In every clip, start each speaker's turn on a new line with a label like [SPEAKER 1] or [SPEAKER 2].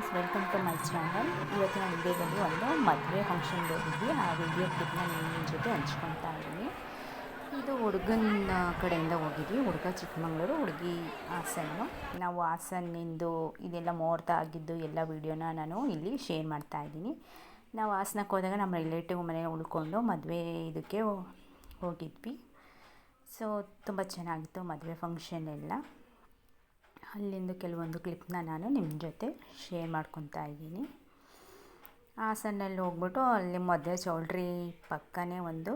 [SPEAKER 1] Friends welcome to my channel ಇವತ್ತಿನ ವಿಡಿಯೋದಲ್ಲಿ ಒಂದು ಮದುವೆ ಫಂಕ್ಷನ್ಗೆ ಹೋಗಿದ್ವಿ ಆ ವಿಡಿಯೋ ಕ್ಲಿಪ್ನ ನಿಮ್ಮ ಜೊತೆ ಹಂಚ್ಕೊತಾ ಇದ್ದೀನಿ. ಇದು ಹುಡುಗನ ಕಡೆಯಿಂದ ಹೋಗಿದ್ವಿ. ಹುಡುಗ ಚಿಕ್ಕಮಗಳೂರು, ಹುಡುಗಿ ಹಾಸನ್ನು. ನಾವು ಹಾಸನ್ನಿಂದು ಇದೆಲ್ಲ ಮುಹೂರ್ತ ಆಗಿದ್ದು ಎಲ್ಲ ವೀಡಿಯೋನ ನಾನು ಇಲ್ಲಿ ಶೇರ್ ಮಾಡ್ತಾ ಇದ್ದೀನಿ. ನಾವು ಹಾಸನಕ್ಕೆ ಹೋದಾಗ ನಮ್ಮ ರಿಲೇಟಿವ್ ಮನೆ ಉಳ್ಕೊಂಡು ಮದುವೆ ಇದಕ್ಕೆ ಹೋಗಿದ್ವಿ. ಸೊ ತುಂಬ ಚೆನ್ನಾಗಿತ್ತು ಮದುವೆ ಫಂಕ್ಷನ್ ಎಲ್ಲ. ಅಲ್ಲಿಂದ ಕೆಲವೊಂದು ಕ್ಲಿಪ್ನ ನಾನು ನಿಮ್ಮ ಜೊತೆ ಶೇರ್ ಮಾಡ್ಕೊತಾ ಇದ್ದೀನಿ. ಹಾಸನಲ್ಲಿ ಹೋಗ್ಬಿಟ್ಟು ಅಲ್ಲಿ ಮೊದಲೇ ಚೌಲ್ಟ್ರಿ ಪಕ್ಕನೇ ಒಂದು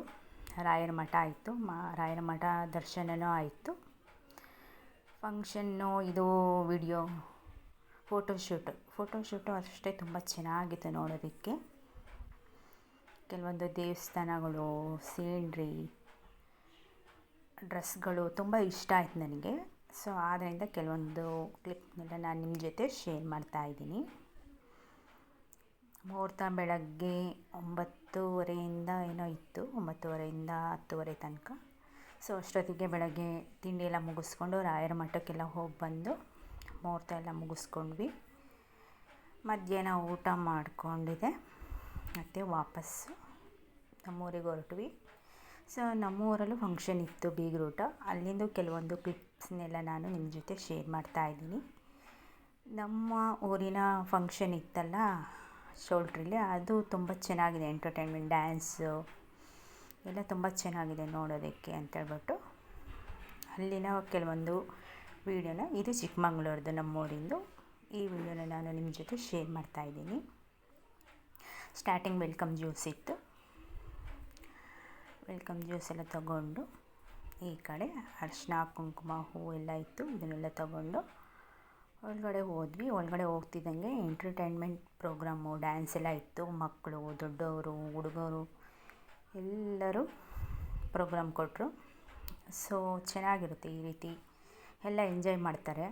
[SPEAKER 1] ರಾಯರ ಮಠ ಆಯಿತು. ಮಾ, ರಾಯರ ಮಠ ದರ್ಶನವೂ ಆಯಿತು. ಫಂಕ್ಷನ್ನು ಇದು ವಿಡಿಯೋ ಫೋಟೋಶೂಟು ಫೋಟೋಶೂಟು ಅಷ್ಟೇ ತುಂಬ ಚೆನ್ನಾಗಿತ್ತು ನೋಡೋದಕ್ಕೆ. ಕೆಲವೊಂದು ದೇವಸ್ಥಾನಗಳು ಸೀನ್ರಿ ಡ್ರೆಸ್ಗಳು ತುಂಬ ಇಷ್ಟ ಆಯ್ತು ನನಗೆ. ಸೊ ಆದ್ದರಿಂದ ಕೆಲವೊಂದು ಕ್ಲಿಪ್ನೆಲ್ಲ ನಾನು ನಿಮ್ಮ ಜೊತೆ ಶೇರ್ ಮಾಡ್ತಾ ಇದ್ದೀನಿ. ಮುಹೂರ್ತ ಬೆಳಗ್ಗೆ ಒಂಬತ್ತುವರೆಯಿಂದ ಏನೋ ಇತ್ತು, ಒಂಬತ್ತುವರೆಯಿಂದ ಹತ್ತುವರೆ ತನಕ. ಸೊ ಅಷ್ಟೊತ್ತಿಗೆ ಬೆಳಗ್ಗೆ ತಿಂಡಿ ಎಲ್ಲ ಮುಗಿಸ್ಕೊಂಡು ರಾಯರ ಮಠಕ್ಕೆಲ್ಲ ಹೋಗಿ ಬಂದು ಮುಹೂರ್ತ ಎಲ್ಲ ಮುಗಿಸ್ಕೊಂಡ್ವಿ. ಮಧ್ಯಾಹ್ನ ಊಟ ಮಾಡಿಕೊಂಡಿದೆ ಮತ್ತು ವಾಪಸ್ಸು ನಮ್ಮೂರಿಗೆ ಹೊರಟ್ವಿ. ಸೊ ನಮ್ಮ ಊರಲ್ಲೂ ಫಂಕ್ಷನ್ ಇತ್ತು ಬೀಗ್ರೂಟ ಅಲ್ಲಿಂದ ಕೆಲವೊಂದು ಕ್ಲಿಪ್ಸ್ನೆಲ್ಲ ನಾನು ನಿಮ್ಮ ಜೊತೆ ಶೇರ್ ಮಾಡ್ತಾ ಇದ್ದೀನಿ. ನಮ್ಮ ಊರಿನ ಫಂಕ್ಷನ್ ಇತ್ತಲ್ಲ ಶೋಲ್ಟ್ರಿಲಿ, ಅದು ತುಂಬ ಚೆನ್ನಾಗಿದೆ ಎಂಟರ್ಟೈನ್ಮೆಂಟ್ ಡ್ಯಾನ್ಸು ಎಲ್ಲ ತುಂಬ ಚೆನ್ನಾಗಿದೆ ನೋಡೋದಕ್ಕೆ ಅಂತೇಳ್ಬಿಟ್ಟು ಅಲ್ಲಿನ ಕೆಲವೊಂದು ವೀಡಿಯೋನ ಇದು ಚಿಕ್ಕಮಂಗ್ಳೂರ್ದು ನಮ್ಮೂರಿಂದು. ಈ ವಿಡಿಯೋನ ನಾನು ನಿಮ್ಮ ಜೊತೆ ಶೇರ್ ಮಾಡ್ತಾ ಇದ್ದೀನಿ. ಸ್ಟಾರ್ಟಿಂಗ್ ವೆಲ್ಕಮ್ ಜ್ಯೂಸ್ ಇತ್ತು. ವೆಲ್ಕಮ್ ಜ್ಯೂಸ್ ಎಲ್ಲ ತಗೊಂಡು ಈ ಕಡೆ ಅರಿಶಿನ, ಕುಂಕುಮ ಹೂವು ಎಲ್ಲ ಇತ್ತು, ಇದನ್ನೆಲ್ಲ ತಗೊಂಡು ಒಳಗಡೆ ಹೋದ್ವಿ. ಒಳಗಡೆ ಹೋಗ್ತಿದ್ದಂಗೆ ಎಂಟರ್ಟೈನ್ಮೆಂಟ್ ಪ್ರೋಗ್ರಾಮು ಡ್ಯಾನ್ಸ್ ಎಲ್ಲ ಇತ್ತು. ಮಕ್ಕಳು, ದೊಡ್ಡವರು, ಹುಡುಗರು ಎಲ್ಲರೂ ಪ್ರೋಗ್ರಾಮ್ ಕೊಟ್ಟರು ಸೊ ಚೆನ್ನಾಗಿರುತ್ತೆ ಈ ರೀತಿ. ಎಲ್ಲ ಎಂಜಾಯ್ ಮಾಡ್ತಾರೆ.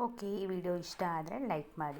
[SPEAKER 1] ಓಕೆ ಈ ವಿಡಿಯೋ ಇಷ್ಟ ಆದರೆ ಲೈಕ್ ಮಾಡಿ.